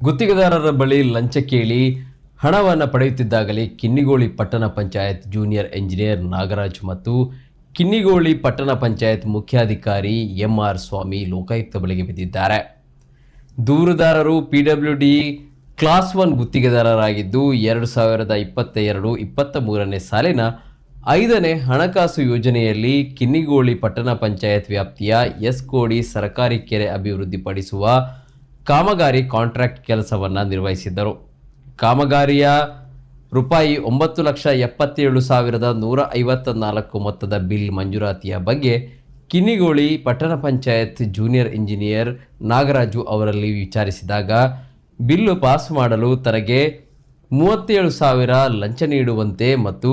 ಗುತ್ತಿಗೆದಾರರ ಬಳಿ ಲಂಚ ಕೇಳಿ ಹಣವನ್ನು ಪಡೆಯುತ್ತಿದ್ದಾಗಲೇ ಕಿನ್ನಿಗೋಳಿ ಪಟ್ಟಣ ಪಂಚಾಯತ್ ಜೂನಿಯರ್ ಎಂಜಿನಿಯರ್ ನಾಗರಾಜ್ ಮತ್ತು ಕಿನ್ನಿಗೋಳಿ ಪಟ್ಟಣ ಪಂಚಾಯತ್ ಮುಖ್ಯಾಧಿಕಾರಿ ಎಂ ಆರ್ ಸ್ವಾಮಿ ಲೋಕಾಯುಕ್ತ ಬಳಿಗೆ ಬಿದ್ದಿದ್ದಾರೆ. ದೂರುದಾರರು ಪಿಡಬ್ಲ್ಯೂಡಿ ಕ್ಲಾಸ್ ಒನ್ ಗುತ್ತಿಗೆದಾರರಾಗಿದ್ದು ಎರಡು ಸಾವಿರದ ಇಪ್ಪತ್ತ ಎರಡು ಇಪ್ಪತ್ತ ಮೂರನೇ ಸಾಲಿನ ಐದನೇ ಹಣಕಾಸು ಯೋಜನೆಯಲ್ಲಿ ಕಿನ್ನಿಗೋಳಿ ಪಟ್ಟಣ ಪಂಚಾಯತ್ ವ್ಯಾಪ್ತಿಯ ಎಸ್ ಕೋಡಿ ಸರಕಾರಿ ಕೆರೆ ಅಭಿವೃದ್ಧಿಪಡಿಸುವ ಕಾಮಗಾರಿ ಕಾಂಟ್ರಾಕ್ಟ್ ಕೆಲಸವನ್ನು ನಿರ್ವಹಿಸಿದ್ದರು. ಕಾಮಗಾರಿಯ ರೂಪಾಯಿ ಒಂಬತ್ತು ಲಕ್ಷ ಎಪ್ಪತ್ತೇಳು ಸಾವಿರದ ನೂರ ಐವತ್ತ ನಾಲ್ಕು ಮೊತ್ತದ ಬಿಲ್ ಮಂಜೂರಾತಿಯ ಬಗ್ಗೆ ಕಿನಿಗೋಳಿ ಪಟ್ಟಣ ಪಂಚಾಯತ್ ಜೂನಿಯರ್ ಇಂಜಿನಿಯರ್ ನಾಗರಾಜು ಅವರಲ್ಲಿ ವಿಚಾರಿಸಿದಾಗ, ಬಿಲ್ಲು ಪಾಸ್ ಮಾಡಲು ತನಗೆ ಮೂವತ್ತೇಳು ಸಾವಿರ ಲಂಚ ನೀಡುವಂತೆ ಮತ್ತು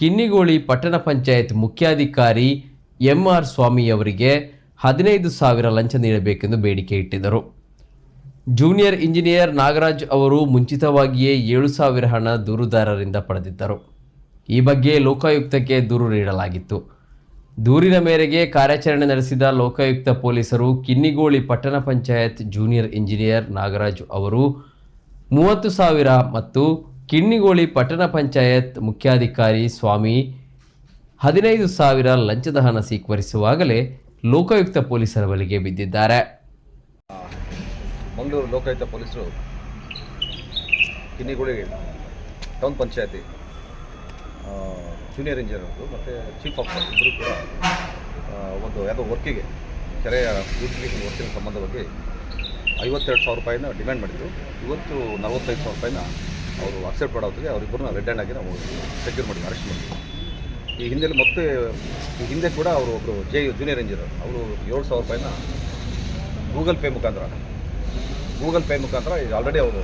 ಕಿನ್ನಿಗೋಳಿ ಪಟ್ಟಣ ಪಂಚಾಯತ್ ಮುಖ್ಯಾಧಿಕಾರಿ ಎಂ ಆರ್ ಸ್ವಾಮಿಯವರಿಗೆ ಹದಿನೈದು ಸಾವಿರ ಲಂಚ ನೀಡಬೇಕೆಂದು ಬೇಡಿಕೆ ಇಟ್ಟಿದ್ದರು. ಜೂನಿಯರ್ ಇಂಜಿನಿಯರ್ ನಾಗರಾಜ್ ಅವರು ಮುಂಚಿತವಾಗಿಯೇ ಏಳು ಸಾವಿರ ಹಣ ದೂರುದಾರರಿಂದ ಪಡೆದಿದ್ದರು. ಈ ಬಗ್ಗೆ ಲೋಕಾಯುಕ್ತಕ್ಕೆ ದೂರು ನೀಡಲಾಗಿತ್ತು. ದೂರಿನ ಮೇರೆಗೆ ಕಾರ್ಯಾಚರಣೆ ನಡೆಸಿದ ಲೋಕಾಯುಕ್ತ ಪೊಲೀಸರು ಕಿನ್ನಿಗೋಳಿ ಪಟ್ಟಣ ಪಂಚಾಯತ್ ಜೂನಿಯರ್ ಇಂಜಿನಿಯರ್ ನಾಗರಾಜ್ ಅವರು ಮೂವತ್ತು ಸಾವಿರ ಮತ್ತು ಕಿನ್ನಿಗೋಳಿ ಪಟ್ಟಣ ಪಂಚಾಯತ್ ಮುಖ್ಯಾಧಿಕಾರಿ ಸ್ವಾಮಿ ಹದಿನೈದು ಸಾವಿರ ಲಂಚದ ಹಣ ಸ್ವೀಕರಿಸುವಾಗಲೇ ಲೋಕಾಯುಕ್ತ ಪೊಲೀಸರ ಬಳಿಗೆ ಬಿದ್ದಿದ್ದಾರೆ. ಮಂಗಳೂರು ಲೋಕಾಯುಕ್ತ ಪೊಲೀಸರು ಕಿನ್ನಿಗುಳಿ ಟೌನ್ ಪಂಚಾಯತಿ ಜೂನಿಯರ್ ಇಂಜಿನಿಯರ್ಗಳು ಮತ್ತು ಚೀಫ್ ಆಫೀಸರ್ ಇಬ್ಬರು ಕೂಡ ಒಂದು ಯಾವುದೋ ವರ್ಕಿಗೆ ಕೆರೆಯ ಬ್ಯೂಟಿಫಿಕೇಷನ್ ವರ್ಕಿನ ಸಂಬಂಧವಾಗಿ ಐವತ್ತೆರಡು ಸಾವಿರ ರೂಪಾಯಿನ ಡಿಮ್ಯಾಂಡ್ ಮಾಡಿದರು. ಇವತ್ತು ನಲವತ್ತೈದು ಸಾವಿರ ರೂಪಾಯಿನ ಅವರು ಅಕ್ಸೆಪ್ಟ್ ಮಾಡೋದಕ್ಕೆ ಅವರಿಬ್ಬರನ್ನ ರೆಡ್ ಹ್ಯಾಂಡ್ ಆಗಿ ನಾವು ಸೆಕ್ಯೂರ್ ಮಾಡಿ ಅರೆಸ್ಟ್ ಮಾಡಿದ್ವಿ. ಈ ಹಿಂದೆ ಮತ್ತೆ, ಈ ಹಿಂದೆ ಕೂಡ ಅವರು ಒಬ್ಬರು ಜೆ ಜೂನಿಯರ್ ಇಂಜಿನಿಯರ್ ಅವರು ಏಳು ಸಾವಿರ ರೂಪಾಯಿನ ಗೂಗಲ್ ಪೇ ಮುಖಾಂತರ ಗೂಗಲ್ ಪೇ ಮುಖಾಂತರ ಆಲ್ರೆಡಿ ಅವರು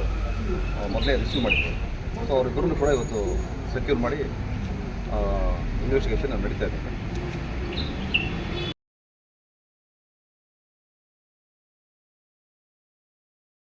ಮೊದಲೇ ರಿಸೀವ್ ಮಾಡಿದ್ರು. ಸೊ ಅವರಿಬ್ಬರನ್ನು ಕೂಡ ಇವತ್ತು ಸೆಕ್ಯೂರ್ ಮಾಡಿ ಇನ್ವೆಸ್ಟಿಗೇಷನ್ ನಡೀತಾ ಇದೆ.